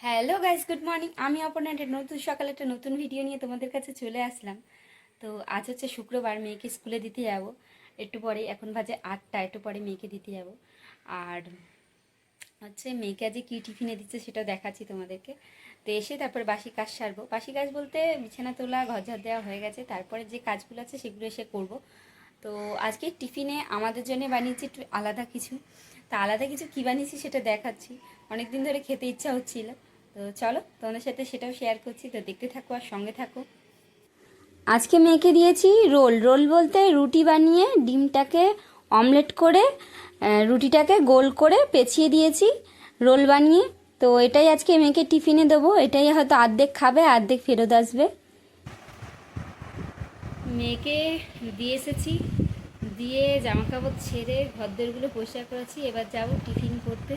Hello guys good morning আমি অপর্ণা, একটা নতুন সকালে একটা নতুন ভিডিও নিয়ে তোমাদের কাছে চলে আসলাম। তো আজ হচ্ছে শুক্রবার, মেয়েকে স্কুলে দিতে যাব। একটু পরে, এখন বাজে আটটা, একটু পরে মেয়েকে দিতে যাব। আর হচ্ছে মেয়েকে আজকে কী টিফিনে দিচ্ছে সেটাও দেখাচ্ছি তোমাদেরকে। তো এসে তারপর বাসি কাজ সারবো। বাসি কাজ বলতে বিছানা তোলা ঘর ঝাড় দেওয়া হয়ে গেছে। তারপরে যে কাজগুলো আছে সেগুলো এসে করব। তো আজকে টিফিনে আমাদের জন্য বানিয়েছি একটু আলাদা কিছু। তা আলাদা কিছু কী বানিয়েছি সেটা দেখাচ্ছি। অনেক দিন ধরে খেতে ইচ্ছা হচ্ছিল। তো চলো তোমাদের সাথে সেটাও শেয়ার করছি তো দেখতে থাকো আর সঙ্গে থাকো। আজকে মেয়েকে দিয়েছি রোল। রোল বলতে রুটি বানিয়ে ডিমটাকে অমলেট করে রুটিটাকে গোল করে পেঁচিয়ে দিয়েছি রোল বানিয়ে। তো এটাই আজকে মেয়েকে টিফিনে দেবো। এটাই হয়তো আর্ধেক খাবে অর্ধেক ফেরত আসবে। মেয়েকে দিয়ে এসেছি দিয়ে জামা কাপড় ছেড়ে ঘরদোরগুলো পরিষ্কার করেছি। এবার যাব টিফিন করতে।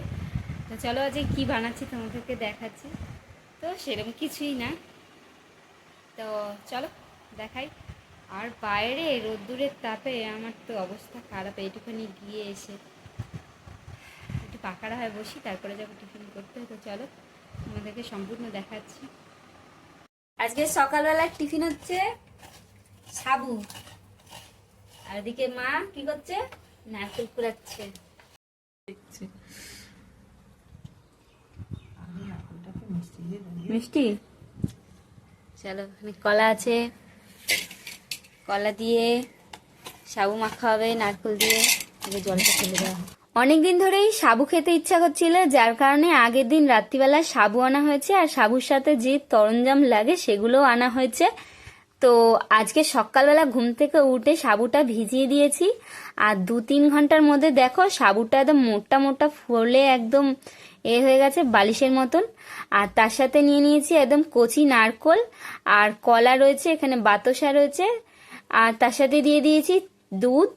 তো চলো আজকে কী বানাচ্ছি তোমাদেরকে দেখাচ্ছি। তো সেরকম কিছুই না। তো চলো দেখাই। আর বাইরে রোদ্দুরের তাপে আমার তো অবস্থা খারাপ, এইটুখানি গিয়ে এসে একটু পাকারা হয়ে বসি, তারপরে যাব টিফিন করতে তো চলো তোমাদেরকে সম্পূর্ণ দেখাচ্ছি। আজকে সকালবেলার টিফিন হচ্ছে সাবু। আর এদিকে মা কি করছে? নারকেল কুড়াচ্ছে। মিষ্টি? চলো কলা আছে। কলা দিয়ে সাবু মাখা হবে নারকেল দিয়ে এবার জলটা ফেলে দেওয়া হবে। অনেকদিন ধরেই সাবু খেতে ইচ্ছা করছিল যার কারণে আগের দিন রাত্রিবেলা সাবু আনা হয়েছে আর সাবুর সাথে যে তরঞ্জাম লাগে সেগুলোও আনা হয়েছে। তো আজকে সকালবেলা ঘুম থেকে উঠে সাবুটা ভিজিয়ে দিয়েছি আর দু তিন ঘণ্টার মধ্যে দেখো সাবুটা একদম মোটা মোটা ফলে একদম এ হয়ে গেছে বালিশের মতন। আর তার সাথে নিয়ে নিয়েছি একদম কচি নারকোল আর কলা রয়েছে, এখানে বাতাসা রয়েছে। আর তার সাথে দিয়ে দিয়েছি দুধ,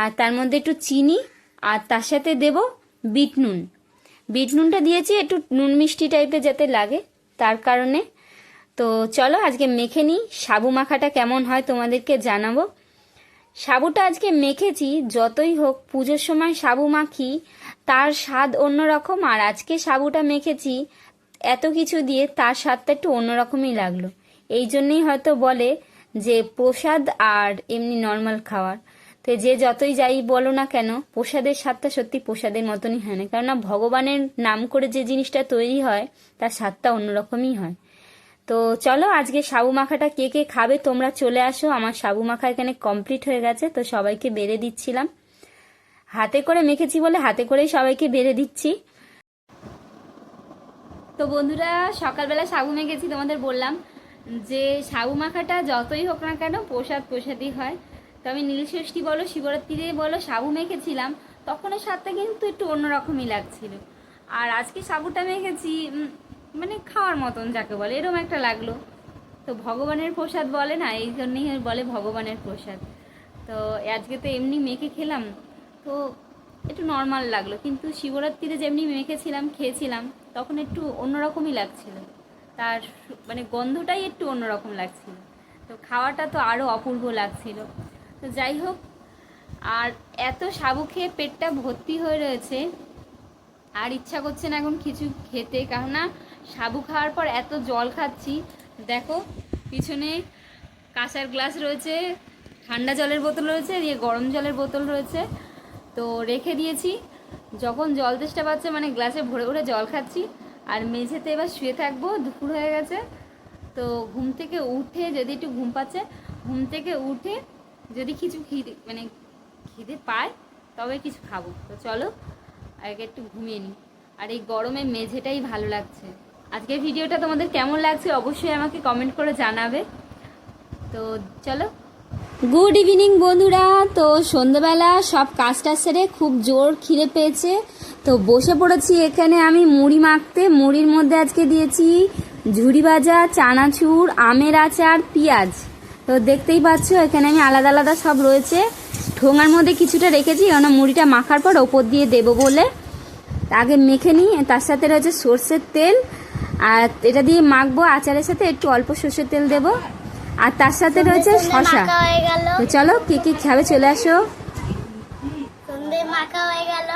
আর তার মধ্যে একটু চিনি, আর তার সাথে দেব বিট নুন। বিট নুনটা দিয়েছি একটু নুন মিষ্টি টাইপের যাতে লাগে, তার কারণে। তো চলো আজকে মেখে নিই, সাবু মাখাটা কেমন হয় তোমাদেরকে জানাব। সাবুটা আজকে মেখেছি, যতই হোক, পুজোর সময় সাবু মাখি তার স্বাদ অন্যরকম আর আজকে সাবুটা মেখেছি, এত কিছু দিয়ে তার স্বাদটা একটু অন্যরকমই লাগল। এই জন্যই হয়তো বলে যে প্রসাদ আর এমনি নর্মাল খাওয়ার। তো যে যতই যাই বলো না কেন, প্রসাদের স্বাদটা সত্যি প্রসাদের মতনই হয় না। কেননা ভগবানের নাম করে যে জিনিসটা তৈরি হয়, তার স্বাদটা অন্যরকমই হয়। তো চলো আজকে সাবু মাখাটা কে কে খাবে তোমরা চলে আসো। আমার সাবু মাখা এখানে কমপ্লিট হয়ে গেছে, তো সবাইকে বেড়ে দিচ্ছিলাম। হাতে করে মেখেছি বলে হাতে করেই সবাইকে বেড়ে দিচ্ছি। তো বন্ধুরা, সকালবেলা সাবু মেখেছি তোমাদের বললাম যে সাবু মাখাটা যতই হোক না কেন প্রসাদ প্রসাদই হয়। তো আমি নীলষষ্ঠী বলো শিবরাত্রিতে বলো সাবু মেখেছিলাম তখন ওই স্বাদটা কিন্তু একটু অন্যরকমই লাগছিল। আর আজকে সাবুটা মেখেছি মানে খাওয়ার মতন যাকে বলে এরকম একটা লাগল। তো ভগবানের প্রসাদ বলে না, এই জন্যই বলে ভগবানের প্রসাদ। তো আজকে তো এমনি মেখে খেলাম তো একটু নর্মাল লাগল। কিন্তু শিবরাত্রিতে যেমনি মেখেছিলাম, খেয়েছিলাম, তখন একটু অন্যরকমই লাগছিল। তার মানে গন্ধটাই একটু অন্যরকম লাগছিল। তো খাওয়াটা তো আরও অপূর্ব লাগছিল। তো যাই হোক, আর এত সাবু খেয়ে পেটটা ভর্তি হয়ে রয়েছে, আর ইচ্ছা করছে না এখন কিছু খেতে। কারণ না সাবু খাওয়ার পর এত জল খাচ্ছি। দেখো, পিছনে কাঁসার গ্লাস রয়েছে, ঠান্ডা জলের বোতল রয়েছে দিয়ে গরম জলের বোতল রয়েছে। তো রেখে দিয়েছি। যখন জল তেষ্টা পাচ্ছে মানে গ্লাসে ভরে ভরে জল খাচ্ছি। আর মেঝেতে এবার শুয়ে থাকব, দুপুর হয়ে গেছে। তো ঘুম থেকে উঠে যদি একটু ঘুম পাচ্ছে, ঘুম থেকে উঠে যদি কিছু খিদে মানে খিদে পায়, তবে কিছু খাব। তো চলো, আগে একটু ঘুমিয়ে নিই। আর এই গরমে মেঝেটাই ভালো লাগছে। আজকের ভিডিওটা তোমাদের কেমন লাগছে অবশ্যই আমাকে কমেন্ট করে জানাবে। তো চলো গুড ইভিনিং বন্ধুরা। তো সন্ধ্যেবেলা সব কাজটা সেরে খুব জোর খিদে পেয়েছে। তো বসে পড়েছি এখানে আমি মুড়ি মাখতে। মুড়ির মধ্যে আজকে দিয়েছি ঝুড়ি ভাজা, চানাচুর, আমের আচার, পেঁয়াজ। তো দেখতেই পাচ্ছ, এখানে আমি আলাদা আলাদা সব রয়েছে। ঠোঙার মধ্যে কিছুটা রেখেছি কেন মুড়িটা মাখার পর ওপর দিয়ে দেবো বলে। আগে মেখে নিই, তার সাথে রয়েছে সর্ষের তেল। আর এটা দিয়ে মাখবো, আচারের সাথে একটু অল্প সর্ষের তেল দেবো। আর তার সাথে রয়েছে শশা। তো চলো কি কি খাবে চলে আসো। মাখা হয়ে গেল।